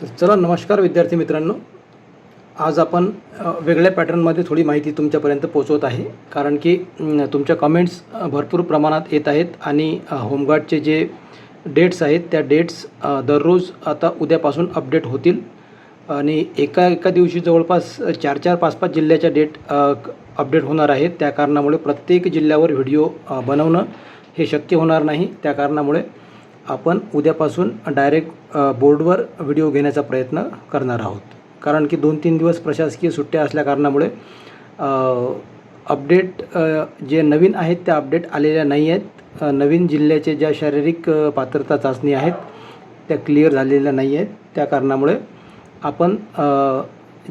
तर चला नमस्कार विद्यार्थी मित्रांनो. आज आपण वेगळ्या पॅटर्नमध्ये थोडी माहिती तुमच्यापर्यंत पोचवत आहे. कारण की तुमच्या कमेंट्स भरपूर प्रमाणात येत आहेत आणि होमगार्डचे जे डेट्स आहेत त्या डेट्स दररोज आता उद्यापासून अपडेट होतील. आणि एका एका दिवशी जवळपास चार चार पाच पाच जिल्ह्याच्या डेट अपडेट होणार आहेत. त्या कारणामुळे प्रत्येक जिल्ह्यावर व्हिडिओ बनवणं हे शक्य होणार नाही. त्या कारणामुळे आपण उद्यापासून डायरेक्ट बोर्डवर व्हिडिओ घेण्याचा प्रयत्न करणार आहोत. कारण की दोन तीन दिवस प्रशासकीय सुट्ट्या असल्याकारणामुळे अपडेट जे नवीन आहेत त्या अपडेट आलेल्या नाही आहेत. नवीन जिल्ह्याचे ज्या शारीरिक पात्रता चाचणी आहेत त्या क्लिअर झालेल्या नाही आहेत. त्या कारणामुळे आपण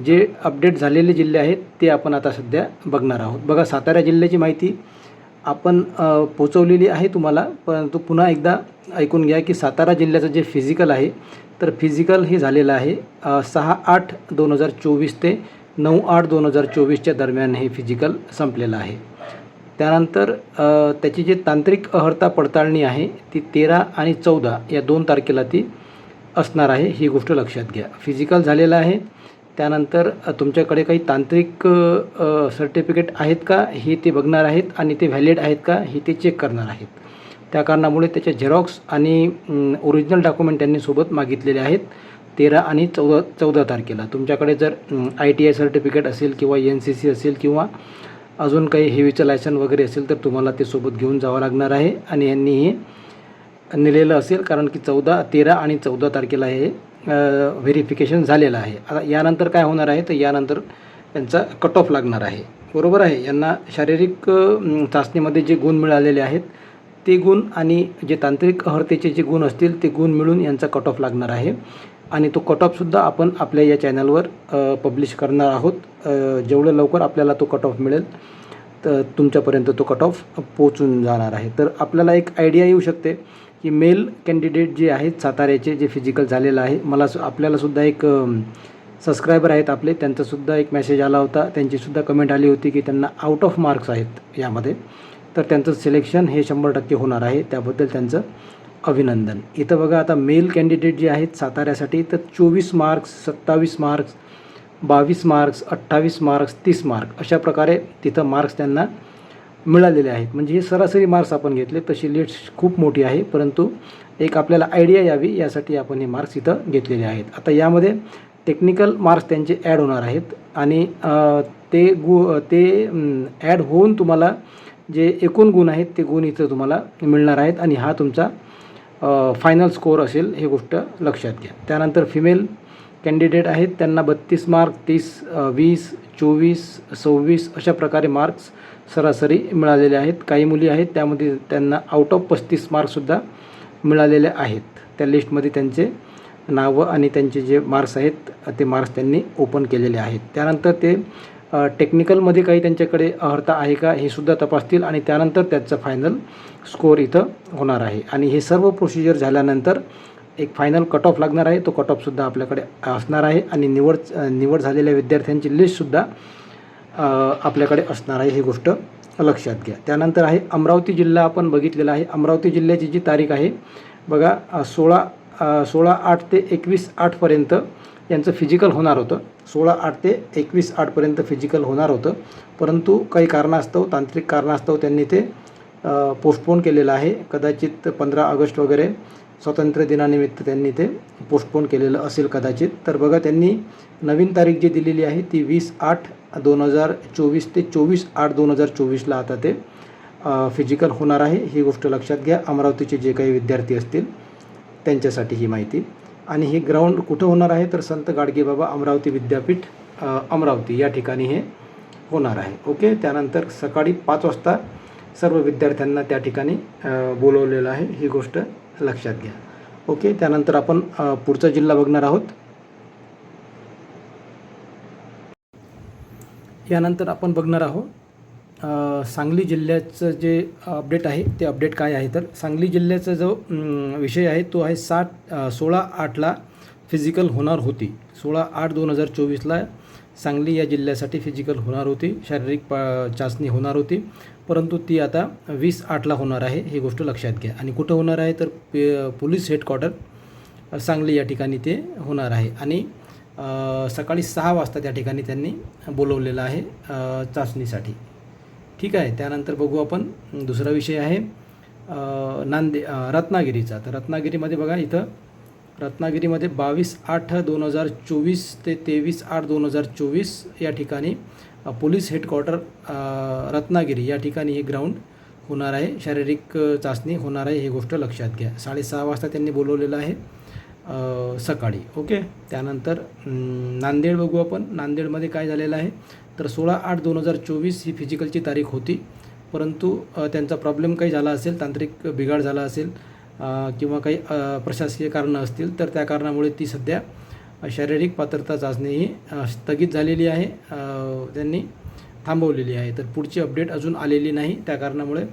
जे अपडेट झालेले जिल्हे आहेत ते आपण आता सध्या बघणार आहोत. बघा सातारा जिल्ह्याची माहिती आपण पोचवलेली आहे तुम्हाला परंतु पुन्हा एकदा ऐकून घ्या की सातारा जिल्ह्याचं जे फिजिकल आहे तर फिजिकल हे झालेलं आहे सहा आठ दोन हजार चोवीस ते नऊ आठ दोन हजार चोवीसच्या दरम्यान हे फिजिकल संपलेलं आहे. त्यानंतर त्याची जी तांत्रिक अहर्ता पडताळणी आहे ती तेरा आणि चौदा या दोन तारखेला ती असणार आहे ही गोष्ट लक्षात घ्या. फिजिकल झालेलं आहे त्यानंतर तुमच्याकडे काही तांत्रिक सर्टिफिकेट आहेत का? हे ते बघणार आहेत आणि ते व्हॅलिड आहेत का? हे ते चेक करणार आहेत. त्या कारणामुळे त्याचे झेरॉक्स आणि ओरिजिनल डॉक्युमेंट त्यांनी सोबत मागितलेले आहेत. तेरा आणि चौदा चौदा तारखेला. तुमच्याकडे जर आय टी आय सर्टिफिकेट असेल किंवा एन सी सी असेल किंवा अजून काही हेवीचं लायसन वगैरे असेल तर तुम्हाला ते सोबत घेऊन जावं लागणार आहे. आणि यांनी हे नेलेलं असेल कारण की चौदा तेरा आणि चौदा तारखेला हे व्हेरिफिकेशन झालेलं आहे. आता यानंतर काय होणार आहे? तर यानंतर त्यांचा कट ऑफ लागणार आहे. बरोबर आहे? यांना शारीरिक चाचणीमध्ये जे गुण मिळालेले आहेत ते गुण आणि जे तांत्रिक अहर्तेचे जे गुण असतील ते गुण मिळून यांचा कट ऑफ लागणार आहे. आणि तो कट ऑफसुद्धा आपण आपल्या या चॅनलवर पब्लिश करणार आहोत. जेवढं लवकर आपल्याला तो कट ऑफ मिळेल तर तुमच्यापर्यंत तो कट ऑफ पोचून जाणार आहे. तर आपल्याला एक आयडिया येऊ शकते. की मेल कॅन्डिडेट जे आहेत साताऱ्याचे जे फिजिकल झालेलं आहे मला सु आपल्यालासुद्धा एक सबस्क्रायबर आहेत आपले त्यांचासुद्धा एक मेसेज आला होता. त्यांचीसुद्धा कमेंट आली होती की त्यांना आउट ऑफ मार्क्स आहेत यामध्ये. तर त्यांचं सिलेक्शन हे शंभर टक्के होणार आहे. त्याबद्दल त्यांचं अभिनंदन. इथं बघा आता मेल कॅन्डिडेट जे आहेत साताऱ्यासाठी तर चोवीस मार्क्स सत्तावीस मार्क्स बावीस मार्क्स अठ्ठावीस मार्क्स तीस मार्क अशा प्रकारे तिथं मार्क्स त्यांना मिळालेले आहेत. म्हणजे हे सरासरी मार्क्स आपण घेतले तशी लिस्ट खूप मोठी आहे परंतु एक आपल्याला आयडिया यावी यासाठी आपण हे मार्क्स इथं घेतलेले आहेत. आता यामध्ये टेक्निकल मार्क्स त्यांचे ॲड होणार आहेत आणि ते गु ते ॲड होऊन तुम्हाला जे एकूण गुण आहेत ते गुण इथं तुम्हाला मिळणार आहेत आणि हा तुमचा फायनल स्कोअर असेल हे गोष्ट लक्षात घ्या. त्यानंतर फिमेल कॅन्डिडेट आहेत. त्यांना बत्तीस मार्क तीस वीस चोवीस सव्वीस अशा प्रकारे मार्क्स सरासरी मिळालेले आहेत. काही मुली आहेत त्यामध्ये त्यांना आउट ऑफ पस्तीस मार्क्ससुद्धा मिळालेले आहेत. त्या लिस्टमध्ये त्यांचे नावं आणि त्यांचे जे मार्क्स आहेत ते मार्क्स त्यांनी ओपन केलेले आहेत. त्यानंतर ते टेक्निकलमध्ये काही त्यांच्याकडे अर्हता आहे का हे सुद्धा तपासतील आणि त्यानंतर त्याचं फायनल स्कोअर इथं होणार आहे. आणि हे सर्व प्रोसिजर झाल्यानंतर एक फायनल कट ऑफ लागणार आहे. तो कट ऑफसुद्धा आपल्याकडे असणार आहे. आणि निवड निवड झालेल्या विद्यार्थ्यांची लिस्टसुद्धा आपल्याकडे असणार आहे. ही गोष्ट लक्षात घ्या. त्यानंतर आहे अमरावती जिल्हा आपण बघितलेला आहे. अमरावती जिल्ह्याची जी तारीख आहे बघा सोळा सोळा आठ ते एकवीस आठपर्यंत यांचं फिजिकल होणार होतं. सोळा आठ ते एकवीस आठपर्यंत फिजिकल होणार होतं. परंतु काही कारणास्तव तांत्रिक कारणास्तव त्यांनी ते पोस्टपोन केलेलं आहे. कदाचित पंधरा ऑगस्ट वगैरे स्वातंत्र्य दिनानिमित्त त्यांनी ते पोस्टपोन केलेलं असेल कदाचित. तर बघा त्यांनी नवीन तारीख जी दिलेली आहे ती वीस आठ दोन हजार चोवीस ते चोवीस आठ दोन हजार चोवीसला आता ते फिजिकल होणार आहे. ही गोष्ट लक्षात घ्या. अमरावतीचे जे काही विद्यार्थी असतील त्यांच्यासाठी ही माहिती. आणि हे ग्राउंड कुठं होणार आहे? तर संत गाडगेबाबा अमरावती विद्यापीठ अमरावती या ठिकाणी हे होणार आहे. ओके? त्यानंतर सकाळी पाच वाजता सर्व विद्यार्थ्यांना त्या ठिकाणी बोलवलेलं आहे ही गोष्ट. लक्षात घ्या. ओके त्यानंतर आपण पुढचा जिल्हा बघणार आहोत. यानंतर आपण बघणार आहोत सांगली जिल्ह्याचं जे अपडेट आहे ते अपडेट काय आहे तर सांगली जिल्ह्याचा जो विषय आहे तो आहे सात सोळा आठला फिजिकल होणार होती. सोळा आठ दोन हजार चोवीसला सांगली या जिल्ह्यासाठी फिजिकल होणार होती. शारीरिक पा चाचणी होणार होती. परंतु ती आता वीस आठला होणार आहे ही गोष्ट लक्षात घ्या. आणि कुठं होणार आहे तर पे पोलीस हेडक्वार्टर सांगली या ठिकाणी ते होणार आहे. आणि सकाळी सहा वाजता त्या ठिकाणी त्यांनी बोलवलेलं आहे चाचणीसाठी. ठीक आहे? त्यानंतर बघू आपण दुसरा विषय आहे नांदे रत्नागिरीचा. तर रत्नागिरीमध्ये बघा इथं रत्नागिरीमध्ये बावीस आठ दोन हजार चोवीस ते तेवीस आठ दोन हजार चोवीस या ठिकाणी पोलीस हेडक्वार्टर रत्नागिरी या ठिकाणी हे ग्राउंड होणार आहे. शारीरिक चाचणी होणार आहे ही गोष्ट लक्षात घ्या. साडेसहा वाजता त्यांनी बोलवलेलं आहे सकाळी. ओके? त्यानंतर नांदेड बघू आपण. नांदेडमध्ये काय झालेलं आहे? तर सोळा आठ दोन हजार चोवीस ही फिजिकलची तारीख होती. परंतु त्यांचा प्रॉब्लेम काही झाला असेल तांत्रिक बिघाड झाला असेल किंवा काही प्रशासकीय कारणं असतील तर त्या कारणामुळे ती सध्या शारीरिक पात्रता चाचणी ही स्थगित झालेली आहे. त्यांनी थांबवलेली आहे. तर पुढची अपडेट अजून आलेली नाही. त्या कारणामुळे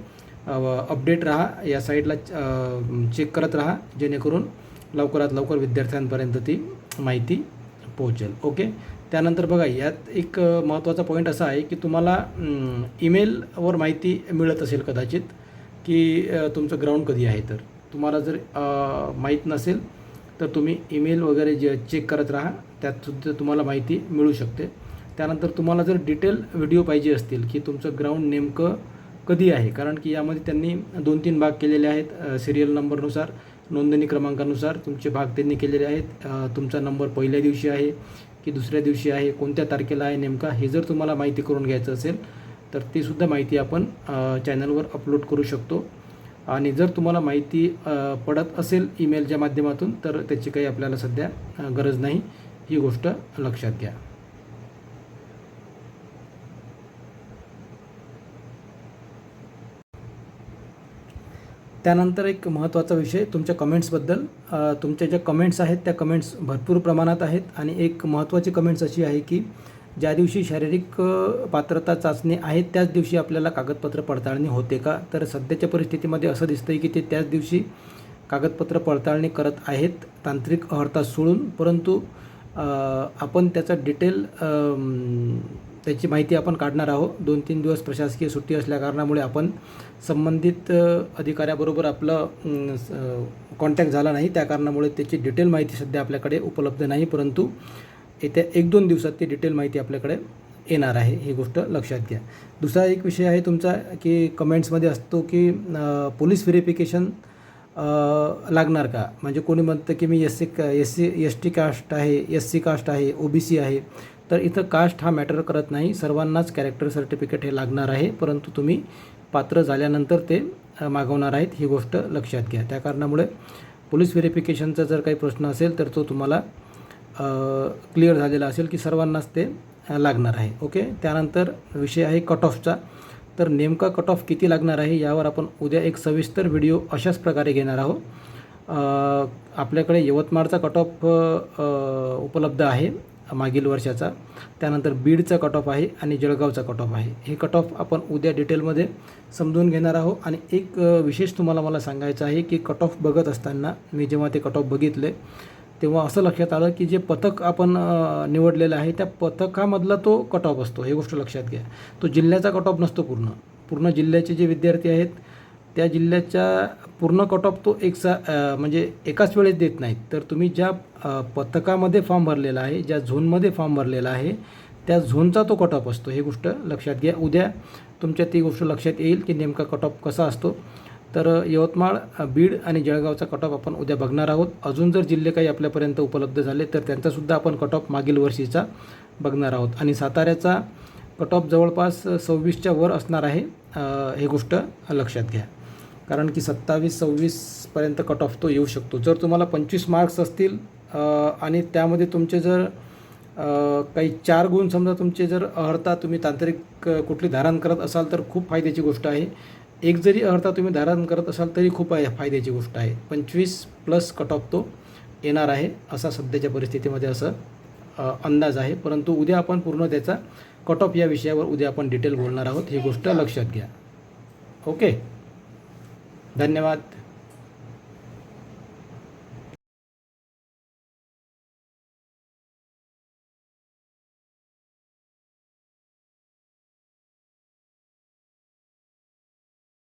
अपडेट राहा. या साईटला चेक करत राहा. जेणेकरून लवकरात लवकर विद्यार्थ्यांपर्यंत ती माहिती पोहोचेल. ओके? त्यानंतर बघा यात एक महत्त्वाचा पॉईंट असा आहे की तुम्हाला ईमेलवर माहिती मिळत असेल कदाचित की तुमचं ग्राउंड कधी आहे. तर तुम्हाला जर माहीत नसेल तर तुम्ही ईमेल वगैरे जे चेक करत राहा त्यातसुद्धा तुम्हाला माहिती मिळू शकते. त्यानंतर तुम्हाला जर डिटेल व्हिडिओ पाहिजे असतील की तुमचं ग्राउंड नेमकं कधी आहे कारण की यामध्ये त्यांनी दोन तीन भाग केलेले आहेत सिरियल नंबरनुसार नोंदणी क्रमांकानुसार तुमचे भाग त्यांनी केलेले आहेत तुमचा नंबर पहिल्या दिवशी आहे की दुसऱ्या दिवशी आहे कोणत्या तारखेला आहे नेमका हे जर तुम्हाला माहिती करून घ्यायचं असेल तर तीसुद्धा माहिती आपण चॅनलवर अपलोड करू शकतो. आणि जर तुम्हाला माहिती पडत असेल ईमेलच्या माध्यमातून तर त्याची काही आपल्याला सध्या गरज नाही. ही गोष्ट लक्षात घ्या. त्यानंतर एक महत्त्वाचा विषय तुमच्या कमेंट्सबद्दल तुमच्या ज्या कमेंट्स आहेत त्या कमेंट्स भरपूर प्रमाणात आहेत. आणि एक महत्त्वाची कमेंट्स अशी आहे की ज्या दिवशी शारीरिक पात्रता चाचणी आहे त्याच दिवशी आपल्याला कागदपत्र पडताळणी होते का? तर सध्याच्या परिस्थितीमध्ये असं दिसतं आहे की ते त्याच दिवशी कागदपत्र पडताळणी करत आहेत तांत्रिक अहर्ता सोडून. परंतु आपण त्याचा डिटेल त्याची माहिती आपण काढणार आहोत. दोन तीन दिवस प्रशासकीय सुट्टी असल्याकारणामुळे आपण संबंधित अधिकाऱ्याबरोबर आपलं कॉन्टॅक्ट झाला नाही. त्या कारणामुळे त्याची डिटेल माहिती सध्या आपल्याकडे उपलब्ध नाही. परंतु येत्या एक दोन दिवसात ती डिटेल माहिती आपल्याकडे येणार आहे. ही गोष्ट लक्षात घ्या. दुसरा एक विषय आहे तुमचा की कमेंट्समध्ये असतो की पोलीस व्हेरिफिकेशन लागणार का? म्हणजे कोणी म्हणतं की मी S C S C S T caste आहे एस सी कास्ट आहे ओ बी सी आहे. तर इथं कास्ट हा मॅटर करत नाही. सर्वांनाच कॅरेक्टर सर्टिफिकेट हे लागणार आहे. परंतु तुम्ही पात्र झाल्यानंतर ते मागवणार आहेत. ही गोष्ट लक्षात घ्या. त्या कारणामुळे पोलीस व्हेरिफिकेशनचा जर काही प्रश्न असेल तर तो तुम्हाला क्लिअर झालेला असेल की सर्वांनाच ते लागणार आहे. ओके त्यानंतर विषय आहे कट ऑफचा तर नेमका कट ऑफ किती लागणार आहे यावर आपण उद्या एक सविस्तर व्हिडिओ अशाच प्रकारे घेणार आहोत. आपल्याकडे यवतमाळचा कट ऑफ उपलब्ध आहे मागील वर्षाचा. त्यानंतर बीडचा कट ऑफ आहे आणि जळगावचा कट ऑफ आहे. हे कट ऑफ आपण उद्या डिटेलमध्ये समजून घेणार आहोत. आणि एक विशेष तुम्हाला मला सांगायचं आहे की कट ऑफ बघत असताना मी जेव्हा ते कट ऑफ बघितले तेव्हा असं लक्षात आलं की जे पथक आपण निवडलेलं आहे त्या पथकामधला तो कट ऑफ असतो. हे गोष्ट लक्षात घ्या. तो जिल्ह्याचा कट ऑफ नसतो पूर्ण. पूर्ण जिल्ह्याचे जे विद्यार्थी आहेत त्या जिल्ह्याच्या पूर्ण कट ऑफ तो एक सा म्हणजे एकाच वेळेस देत नाहीत. तर तुम्ही ज्या पथकामध्ये फॉर्म भरलेला आहे ज्या झोनमध्ये फॉर्म भरलेला आहे त्या झोनचा तो कट ऑफ असतो. हे गोष्ट लक्षात घ्या. उद्या तुमच्या ती गोष्ट लक्षात येईल की नेमका कट ऑफ कसा असतो. तर यवतमाळ बीड आणि जळगावचा कटॉप आपण उद्या बघणार आहोत. अजून जर जिल्हे काही आपल्यापर्यंत उपलब्ध झाले तर त्यांचासुद्धा आपण कटऑफ मागील वर्षीचा बघणार आहोत. आणि साताऱ्याचा कटऑफ जवळपास सव्वीसच्या वर असणार आहे हे गोष्ट लक्षात घ्या. कारण की सत्तावीस सव्वीसपर्यंत कट ऑफ तो येऊ शकतो. जर तुम्हाला पंचवीस मार्क्स असतील आणि त्यामध्ये तुमचे जर काही चार गुण समजा तुमचे जर अर्हता तुम्ही तांत्रिक कुठली धारण करत असाल तर खूप फायद्याची गोष्ट आहे. एक जरी अर्थात तुम्ही धारण करत असाल तरी खूप आहे फायद्याची गोष्ट आहे. पंचवीस प्लस कट ऑफ तो येणार आहे असा सध्याच्या परिस्थितीमध्ये असं अंदाज आहे. परंतु उद्या आपण पूर्ण त्याचा कट ऑफ या विषयावर उद्या आपण डिटेल बोलणार आहोत. ही गोष्ट लक्षात घ्या. ओके? धन्यवाद.